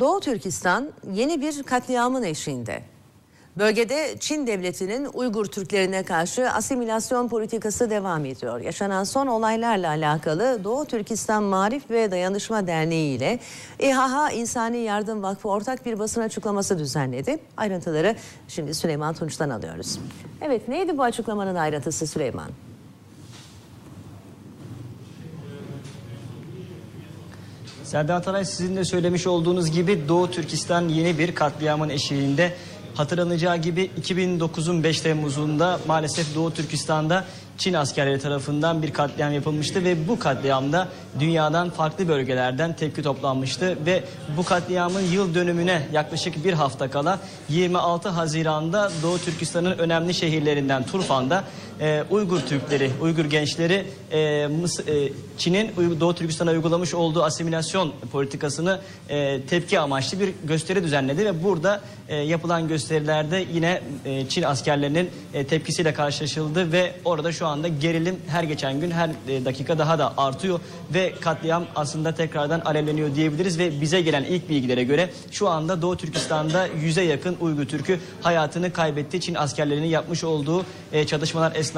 Doğu Türkistan yeni bir katliamın eşiğinde. Bölgede Çin devletinin Uygur Türklerine karşı asimilasyon politikası devam ediyor. Yaşanan son olaylarla alakalı Doğu Türkistan Marif ve Dayanışma Derneği ile İHH İnsani Yardım Vakfı ortak bir basın açıklaması düzenledi. Ayrıntıları şimdi Süleyman Tunç'tan alıyoruz. Evet neydi bu açıklamanın ayrıntısı Süleyman? Serdar Ataray sizin de söylemiş olduğunuz gibi Doğu Türkistan yeni bir katliamın eşiğinde. Hatırlanacağı gibi 2009'un 5 Temmuz'unda maalesef Doğu Türkistan'da Çin askerleri tarafından bir katliam yapılmıştı ve bu katliamda dünyadan farklı bölgelerden tepki toplanmıştı ve bu katliamın yıl dönümüne yaklaşık bir hafta kala 26 Haziran'da Doğu Türkistan'ın önemli şehirlerinden Turfan'da e, Uygur Türkleri, Uygur gençleri e, Mıs- e, Çin'in Doğu Türkistan'a uygulamış olduğu asimilasyon politikasını e, tepki amaçlı bir gösteri düzenledi ve burada e, yapılan gösterilerde yine e, Çin askerlerinin e, tepkisiyle karşılaşıldı ve orada şu anda gerilim her geçen gün her e, dakika daha da artıyor ve katliam aslında tekrardan alevleniyor diyebiliriz ve bize gelen ilk bilgilere göre şu anda Doğu Türkistan'da yüze yakın Uygur Türk'ü hayatını kaybetti. Çin askerlerinin yapmış olduğu e, çatışmalar esnasında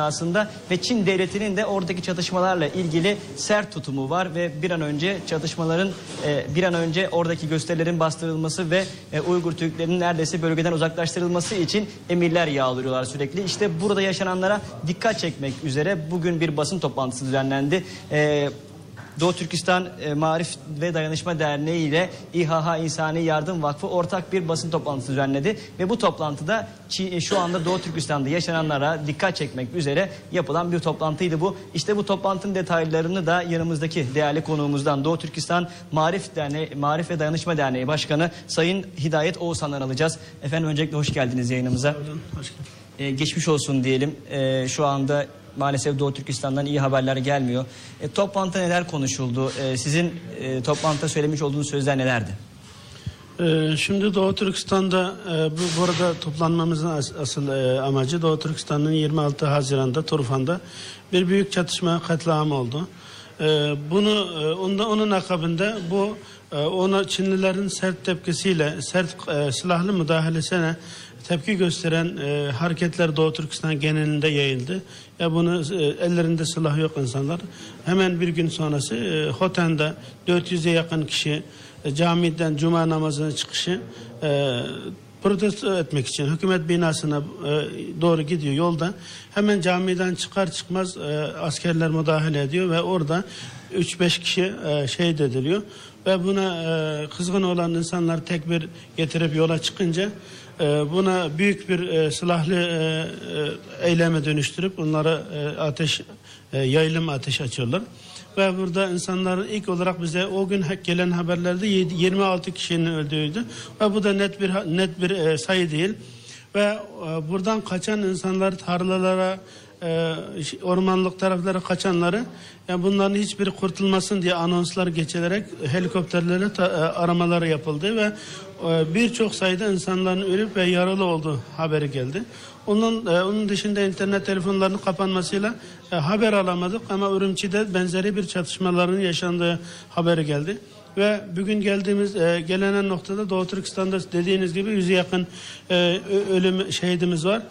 ve Çin devletinin de oradaki çatışmalarla ilgili sert tutumu var ve bir an önce çatışmaların e, bir an önce oradaki gösterilerin bastırılması ve e, Uygur Türklerinin neredeyse bölgeden uzaklaştırılması için emirler yağdırıyorlar sürekli. İşte burada yaşananlara dikkat çekmek üzere bugün bir basın toplantısı düzenlendi. E, Doğu Türkistan e, Marif ve Dayanışma Derneği ile İHH İnsani Yardım Vakfı ortak bir basın toplantısı düzenledi ve bu toplantıda e, şu anda Doğu Türkistan'da yaşananlara dikkat çekmek üzere yapılan bir toplantıydı bu. İşte bu toplantının detaylarını da yanımızdaki değerli konuğumuzdan Doğu Türkistan Marif Derneği Marif ve Dayanışma Derneği Başkanı Sayın Hidayet Oğuzhan'dan alacağız. Efendim öncelikle hoş geldiniz yayınımıza. Ee, geçmiş olsun diyelim. Ee, şu anda maalesef Doğu Türkistan'dan iyi haberler gelmiyor. E, toplantıda neler konuşuldu? E, sizin e, toplantıda söylemiş olduğunuz sözler nelerdi? Ee, Şimdi Doğu Türkistan'da e, bu burada toplanmamızın as- asıl e, amacı Doğu Türkistan'ın 26 Haziran'da Turfan'da bir büyük çatışma katliam oldu. Ee, Bunu e, onda onun akabinde bu e, ona Çinlilerin sert tepkisiyle sert e, silahlı müdahalesine tepki gösteren e, hareketler Doğu Türkistan genelinde yayıldı. Ya bunu e, ellerinde silah yok insanlar. Hemen bir gün sonrası e, Hoten'de 400'e yakın kişi e, camiden cuma namazına çıkışı e, protesto etmek için hükümet binasına e, doğru gidiyor yolda. Hemen camiden çıkar çıkmaz e, askerler müdahale ediyor ve orada 3-5 kişi e, şehit ediliyor. Ve buna e, kızgın olan insanlar tekbir getirip yola çıkınca e, buna büyük bir e, silahlı e, e, eyleme dönüştürüp onlara e, ateş e, yayılım ateş açıyorlar. Ve burada insanların ilk olarak bize o gün gelen haberlerde yedi- 26 kişinin öldüğüydü. Ve bu da net bir net bir e, sayı değil. Ve e, buradan kaçan insanlar tarlalara, e, ormanlık taraflara kaçanları yani bunların hiçbiri kurtulmasın diye anonslar geçilerek helikopterlerle ta- e, aramaları yapıldı ve e, birçok sayıda insanların ölüp ve yaralı olduğu haberi geldi. Onun e, onun dışında internet telefonlarının kapanmasıyla e, haber alamadık ama Ürümçi'de benzeri bir çatışmaların yaşandığı haberi geldi. Ve bugün geldiğimiz e, gelenen noktada Doğu Türkistan'da dediğiniz gibi yüze yakın e, ölüm şehidimiz var.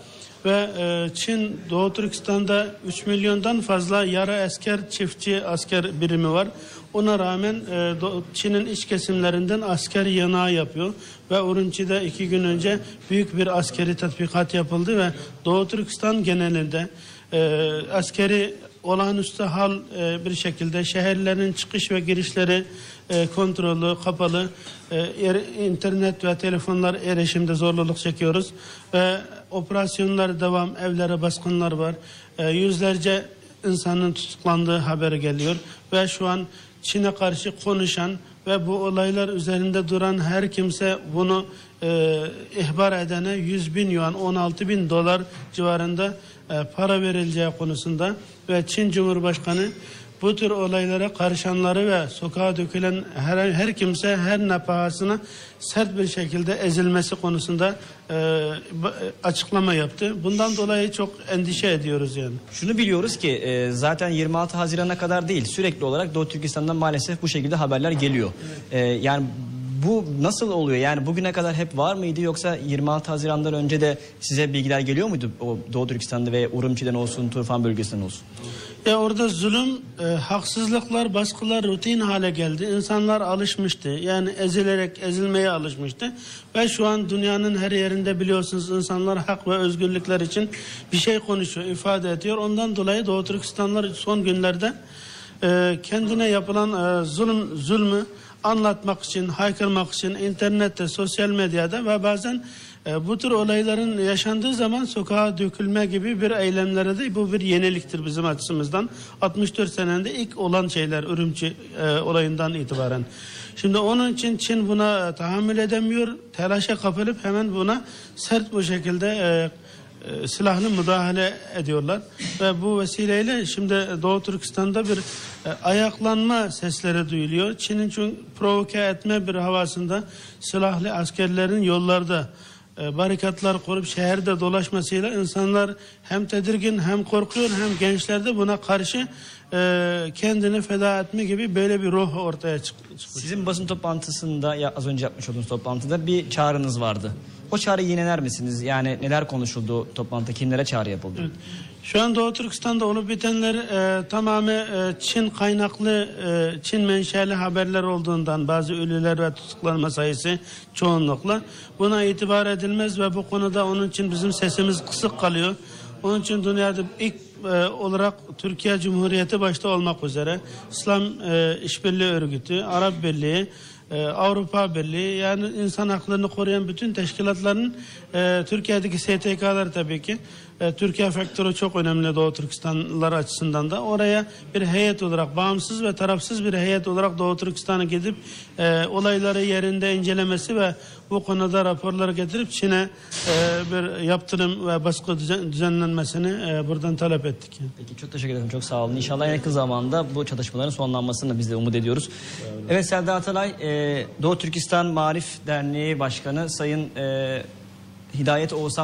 Ve e, Çin Doğu Türkistan'da 3 milyondan fazla yara asker, çiftçi asker birimi var. Ona rağmen e, Çin'in iç kesimlerinden asker yanağı yapıyor. Ve Urumçi'de iki gün önce büyük bir askeri tatbikat yapıldı ve Doğu Türkistan genelinde e, askeri olağanüstü hal e, bir şekilde şehirlerin çıkış ve girişleri e, kontrollü, kapalı, e, er- internet ve telefonlar erişimde zorluk çekiyoruz. Ve operasyonlar devam, evlere baskınlar var, E, yüzlerce insanın tutuklandığı haberi geliyor. Ve şu an Çin'e karşı konuşan ve bu olaylar üzerinde duran her kimse bunu e, ihbar edene 100 bin yuan 16 bin dolar civarında e, para verileceği konusunda ve Çin Cumhurbaşkanı bu tür olaylara karışanları ve sokağa dökülen her, her kimse her ne pahasına sert bir şekilde ezilmesi konusunda e, ba- açıklama yaptı. Bundan dolayı çok endişe ediyoruz yani. Şunu biliyoruz ki e, zaten 26 Haziran'a kadar değil sürekli olarak Doğu Türkistan'dan maalesef bu şekilde haberler geliyor. E, yani Bu nasıl oluyor? Yani bugüne kadar hep var mıydı yoksa 26 Haziran'dan önce de size bilgiler geliyor muydu? O Doğu Türkistan'da ve Urumçi'den olsun, Turfan bölgesinden olsun. Ya orada zulüm, e, haksızlıklar, baskılar rutin hale geldi. İnsanlar alışmıştı. Yani ezilerek ezilmeye alışmıştı. Ve şu an dünyanın her yerinde biliyorsunuz insanlar hak ve özgürlükler için bir şey konuşuyor, ifade ediyor. Ondan dolayı Doğu Türkistanlar son günlerde e, kendine yapılan e, zulüm zulmü anlatmak için, haykırmak için internette, sosyal medyada ve bazen e, bu tür olayların yaşandığı zaman sokağa dökülme gibi bir eylemlere de bu bir yeniliktir bizim açımızdan. 64 senede ilk olan şeyler Ürümçi e, olayından itibaren. Şimdi onun için Çin buna tahammül edemiyor. Telaşa kapılıp hemen buna sert bu şekilde e, silahlı müdahale ediyorlar ve bu vesileyle şimdi Doğu Türkistan'da bir e, ayaklanma sesleri duyuluyor. Çin'in çünkü provoke etme bir havasında silahlı askerlerin yollarda e, barikatlar kurup şehirde dolaşmasıyla insanlar hem tedirgin hem korkuyor hem gençler de buna karşı e, kendini feda etme gibi böyle bir ruh ortaya çık- çıkmış. Sizin basın toplantısında ya az önce yapmış olduğunuz toplantıda bir çağrınız vardı. O çağrıyı yineler misiniz? Yani neler konuşuldu toplantıda? Kimlere çağrı yapıldı? Şu an Doğu Türkistan'da olup bitenler e, tamamı e, Çin kaynaklı, e, Çin menşeli haberler olduğundan bazı ölüler ve tutuklanma sayısı çoğunlukla buna itibar edilmez ve bu konuda onun için bizim sesimiz kısık kalıyor. Onun için dünyada ilk e, olarak Türkiye Cumhuriyeti başta olmak üzere İslam e, İşbirliği Örgütü, Arap Birliği, e, Avrupa Birliği yani insan haklarını koruyan bütün teşkilatların e, Türkiye'deki STK'lar tabii ki. E, Türkiye faktörü çok önemli Doğu Türkistanlılar açısından da. Oraya bir heyet olarak bağımsız ve tarafsız bir heyet olarak Doğu Türkistan'a gidip e, olayları yerinde incelemesi ve bu konuda raporlar getirip Çin'e e, bir yaptırım ve baskı düzen- düzenlenmesini e, buradan talep ettik. Peki çok teşekkür ederim. Çok sağ olun. İnşallah yakın zamanda bu çatışmaların sonlanmasını biz de umut ediyoruz. Evet Serdar Atalay, e, Doğu Türkistan Marif Derneği Başkanı Sayın e, Hidayet Oğuzhan